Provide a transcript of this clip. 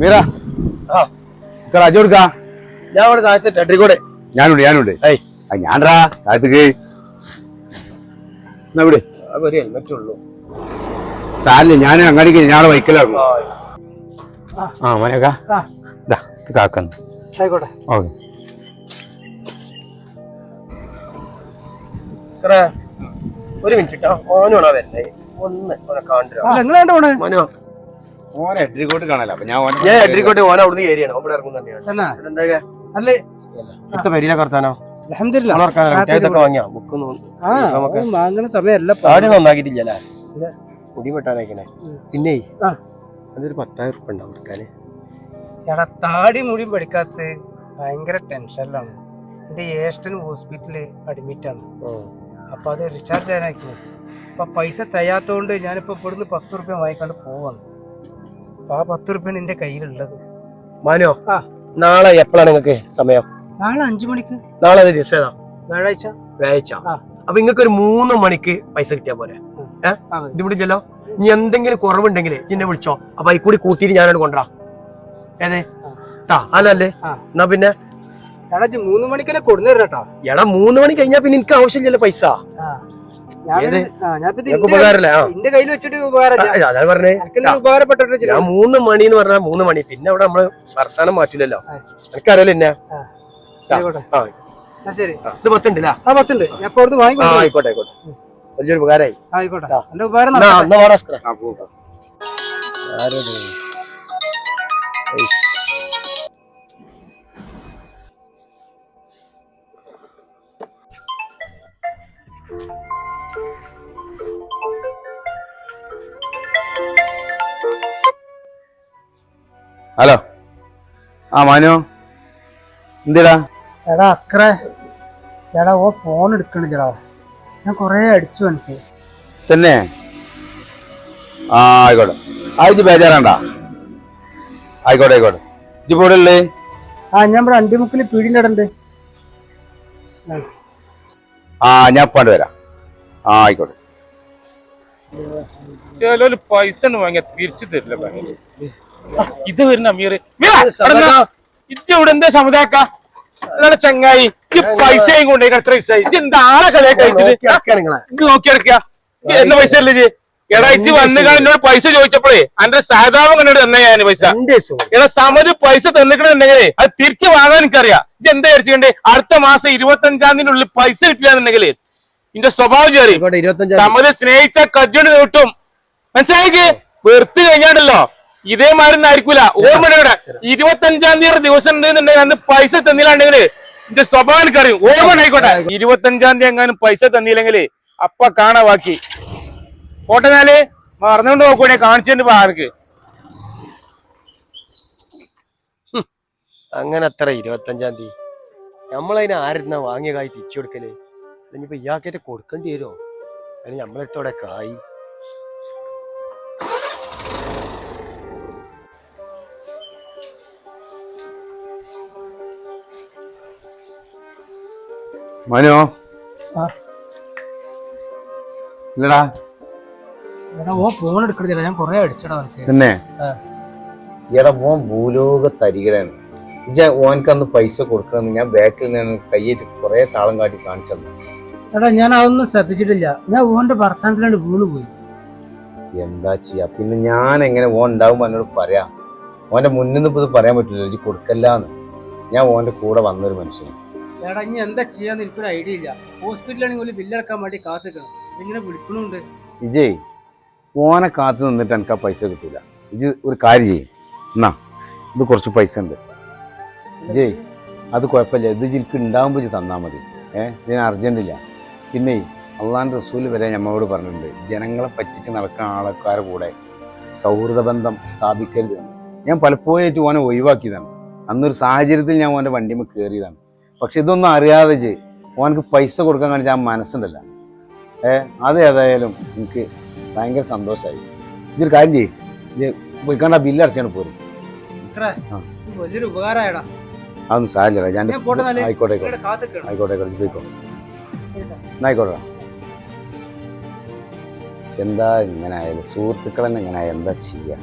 മീറ. ആ. അജു കൊടുക്കാ? ഞാൻ ഇവിടെ താഴത്തെ ടെട്രിക്കോടെ ഞാനുണ്ട് ഞാനുണ്ട്. ആ ഞാൻടാ താഴത്തേക്ക് എന്നാ ഇവിടെ? ഒരു ഹെൽമെറ്റ് ഉള്ളൂ. സാരില്ല ഞാൻ അങ്ങാടിക്ക് ഞാളെ വൈക്കലായിരുന്നു ആ ആ ആ. ഇതാ ഇത് കാക്കുന്നു ആയിക്കോട്ടെ. ഓക്കെ. ഒരു മിനിറ്റ് കേട്ടോ ഓനാണോ വരുന്നത് ഒന്ന് ഓനെ കണ്ടോ? മോനോ ഓൻ എട്രിക്കോട്ട് കാണാലോ. അപ്പൊ ഞാൻ ഓന അവിടുന്ന് ഏരിയാണ്. പിന്നെ? ആ. അതൊരു പത്തായിരം ഉറുപ്പ ഉണ്ടാവും എടുക്കാന് എടാ താടി മുടി പഠിക്കാത്ത ഭയങ്കര ടെൻഷനിലാണ്. എന്റെ ഏഷ്ടൻ ഹോസ്പിറ്റലിൽ അഡ്മിറ്റ് ആണ് അപ്പൊ അത് റീചാർജ് ചെയ്യാനായിരിക്കും അപ്പൊ പൈസ തയ്യാത്തോണ്ട് ഞാനിപ്പോ ഇവിടുന്ന് പത്ത് റുപ്യ വാങ്ങിക്കാണ്ട് പോവാണ്. ആ പത്ത് റുപ്യാണ് എന്റെ കയ്യിലുള്ളത്. മാനോ ആ. നാളെ എപ്പോഴാണ് നിങ്ങൾക്ക് സമയം? നാളെ അഞ്ചു മണിക്ക്. നാളെ ഏത് ദിവസം ഏതാ? വ്യാഴാഴ്ച. വ്യാഴാഴ്ച. ആ. അപ്പൊ നിങ്ങൾക്ക് ഒരു മൂന്ന് മണിക്ക് പൈസ കിട്ടിയാ പോരെ? ഏ? ആ മതി. ഇത് ഇനി എന്തെങ്കിലും കുറവുണ്ടെങ്കിൽ എന്നെ വിളിച്ചോ. അപ്പൊ അതിൽ കൂടി കൂട്ടിയിട്ട് ഞാനോട് കൊണ്ടുവരാം. ഏതേ? ട്ടാ അല്ലല്ലേ ആ. എന്നാ പിന്നെ? മൂന്ന് മണിക്കല്ലേ കൊടുന്നു എടാ മൂന്ന് മണി കഴിഞ്ഞാ പിന്നെ എനിക്ക് ആവശ്യമില്ലല്ലോ പൈസ. ആ, എന്റെ കയ്യിൽ വെച്ചിട്ട് ഉപകാരപ്പെട്ട ഞാൻ. മൂന്ന് മണി എന്ന് പറഞ്ഞാൽ മൂന്ന് മണി. പിന്നെ അവിടെ നമ്മൾ വർത്താനം മാറ്റില്ലല്ലോ. എനിക്കറിയാലോ എന്നെ ശരി. ഇത് പത്തുണ്ടല്ലേ ആ പത്തുണ്ട്. ഞാൻ ആയിക്കോട്ടെ ആയിക്കോട്ടെ. വലിയൊരു ഉപകാരമായി ആയിക്കോട്ടെ. ആ. എന്റെ ഉപകാരം എന്നാ നടക്കട്ടെ. ഹലോ. ആ മാനു. എന്തിടാ? എടാ അസ്കറെ. എടാ ഓ ഫോൺ എടുക്കണില്ലടാ. ഞാൻ കൊറേ അടിച്ചു എനിക്ക്. തന്നെ? ആ ആയിക്കോട്ടെ. ആയിട്ട് ബേജാറാണ്ട. ആയിക്കോട്ടെ ആയിക്കോട്ടെ. ഇജ്ജ് ഇവിടെ ഉള്ളേ ആ ഞാൻ ഇവിടെ അണ്ടിമുക്കിൽ പീടിന്റെ ഇടണ്ട്. ആ ഞാൻ പണ്ട് വരാം. ആ ആയിക്കോട്ടെ. ചിലര് പൈസ ഒന്നും വാങ്ങിയ തിരിച്ചു തരില്ല ഇത് വരുന്ന അമീർ. ഇജ്ജ് ഇവിടെ എന്താ സമുദായക്ക ചങ്ങായി. പൈസയും കൊണ്ടേ എത്ര പൈസ. ഇജ്ജ് എന്താ ആളെ കളിയെ കഴിച്ചിട്ട് നോക്കി നടക്കാ നിങ്ങളെ. നോക്കിയെടുക്ക എന്ന പൈസ അല്ലേ ഇജ്ജ്? എടാ ഇജ്ജ് എന്നോട് പൈസ ചോദിച്ചപ്പോഴേ അന്റെ സഹതാപം കണ്ടിട്ട് തന്നെ ഞാൻ പൈസ. എടാ സമത് പൈസ തന്നിട്ടുണ്ടെങ്കിലേ അത് തിരിച്ചു വാങ്ങാൻ എനിക്കറിയാം. ഇജ്ജ് എന്താ വിചാരിച്ചേ അടുത്ത മാസം ഇരുപത്തി അഞ്ചാം തീയതി ഉള്ളിൽ പൈസ കിട്ടില്ലാന്നുണ്ടെങ്കിലേ ഇന്റെ സ്വഭാവം ചേറി. സമത് സ്നേഹിച്ച കജ്ജോട് കിട്ടും. മനസ്സിലായിക്ക്? വെറുത്ത് കഴിഞ്ഞാണ്ടല്ലോ. ഇതേ ഒന്നും ആയിരിക്കൂല ഓർമ്മയുടെ ഇരുപത്തഞ്ചാം തീയതി ദിവസം ഉണ്ടെന്നുണ്ടെങ്കിൽ അന്ന് പൈസ തന്നില്ലാണ്ടെങ്കിൽ എന്റെ സ്വഭാവം എനിക്കറിയും. ഓർമ്മ ആയിക്കോട്ടെ. ഇരുപത്തഞ്ചാം തീയതി എങ്ങാനും പൈസ തന്നില്ലെങ്കിൽ അപ്പ കാണാ ബാക്കി. പോട്ടെന്നാൽ മറന്നുകൊണ്ട് നോക്കൂടെ കാണിച്ചിട്ട് പാർക്ക് അങ്ങനെ അത്ര ഇരുപത്തഞ്ചാം തീയതി. നമ്മളതിനെ ആരുന്ന വാങ്ങിയ കായ് തിരിച്ചു കൊടുക്കൽ? ഇനിയിപ്പോ ഇയാൾക്കേറ്റ് കൊടുക്കേണ്ടി വരുമോ അതിന് നമ്മളെത്തോടെ കായി. മനോ. ഇല്ലടാ. ഓ ഫോൺ എടുക്കണില്ല ഞാൻ കൊറേ അടിച്ചടാ പിന്നെ തന്നെ ആ. എടാ ഭൂലോക തരികടാണ് ഇജ്ജ ഓനക്കന്ന് പൈസ കൊടുക്കണമെന്ന് ഞാൻ ബാക്കിൽ നിന്ന് കയ്യേറ്റ് കുറെ താളം കാട്ടി കാണിച്ചത്. എടാ ഞാൻ അതൊന്നും ശ്രദ്ധിച്ചിട്ടില്ല. ഞാൻ ഓന്റെ ഭർത്താനത്തിലാണ്ട് വീണ് പോയി എന്താ ചെയ്യാ? പിന്നെ ഞാൻ എങ്ങനെ ഓൻ ഉണ്ടാവുമ്പോ എന്നോട് പറയാ? ഓന്റെ മുന്നിൽ നിന്ന് ഇപ്പൊ ഇത് പറയാൻ പറ്റില്ല ഇജ്ജ് കൊടുക്കല്ലാന്ന്. ഞാൻ ഓന്റെ കൂടെ വന്നൊരു മനുഷ്യൻ എടാ ഇനി എന്താ ചെയ്യാന്ന് എനിക്കൊരു ഐഡിയ ഇല്ല. ഹോസ്പിറ്റലാണെങ്കിൽ ഒരു ബില്ലടക്കാൻ വേണ്ടി കാത്തിക്കണം. ഇങ്ങനെ വിളിക്കണുണ്ട്. വിജയ് ഓനെ കാത്തു നിന്നിട്ട് എനിക്ക് ആ പൈസ കിട്ടില്ല ഇജ് ഒരു കാര്യം ചെയ്യും. എന്നാ ഇത് കുറച്ച് പൈസ ഉണ്ട്. ഇജയ് അത് കുഴപ്പമില്ല. ഇത് ജിൽക്ക് ഉണ്ടാകുമ്പോൾ തന്നാൽ മതി. ഏഹ് ഇതിന് അർജന്റില്ല പിന്നെ അള്ളാൻ റസൂൽ വരെ നമ്മളോട് പറഞ്ഞിട്ടുണ്ട് ജനങ്ങളെ പറ്റിച്ച് നടക്കുന്ന ആൾക്കാരുടെ കൂടെ സൗഹൃദ ബന്ധം സ്ഥാപിക്കരുത്. ഞാൻ പലപ്പോഴായിട്ട് ഓനെ ഒഴിവാക്കിയതാണ്. അന്നൊരു സാഹചര്യത്തിൽ ഞാൻ ഓന്റെ വണ്ടിമേ കയറിയതാണ് പക്ഷെ ഇതൊന്നും അറിയാതെ ചെയ് ഓനക്ക് പൈസ കൊടുക്കാൻ കാണിച്ച ആ മനസ്സുണ്ടല്ല. ഏ അത് ഏതായാലും എനിക്ക് ഭയങ്കര സന്തോഷമായി ഇതൊരു കാര്യം ചെയ്യ്. പോയിക്കാണ്ട് ആ ബില്ല് അടച്ചാണ് പോരും. വലിയൊരു ഉപകാരമായടാ അതൊന്നും സാരില്ല ഞാൻ. ആയിക്കോട്ടെ ആയിക്കോട്ടെ. ആയിക്കോട്ടെ ആയിക്കോട്ടെ. പോയിക്കോ. ആയിക്കോട്ടെ എന്താ ഇങ്ങനെ ആയാലും സുഹൃത്തുക്കൾ തന്നെ ഇങ്ങനെ ആയാലും എന്താ ചെയ്യാ?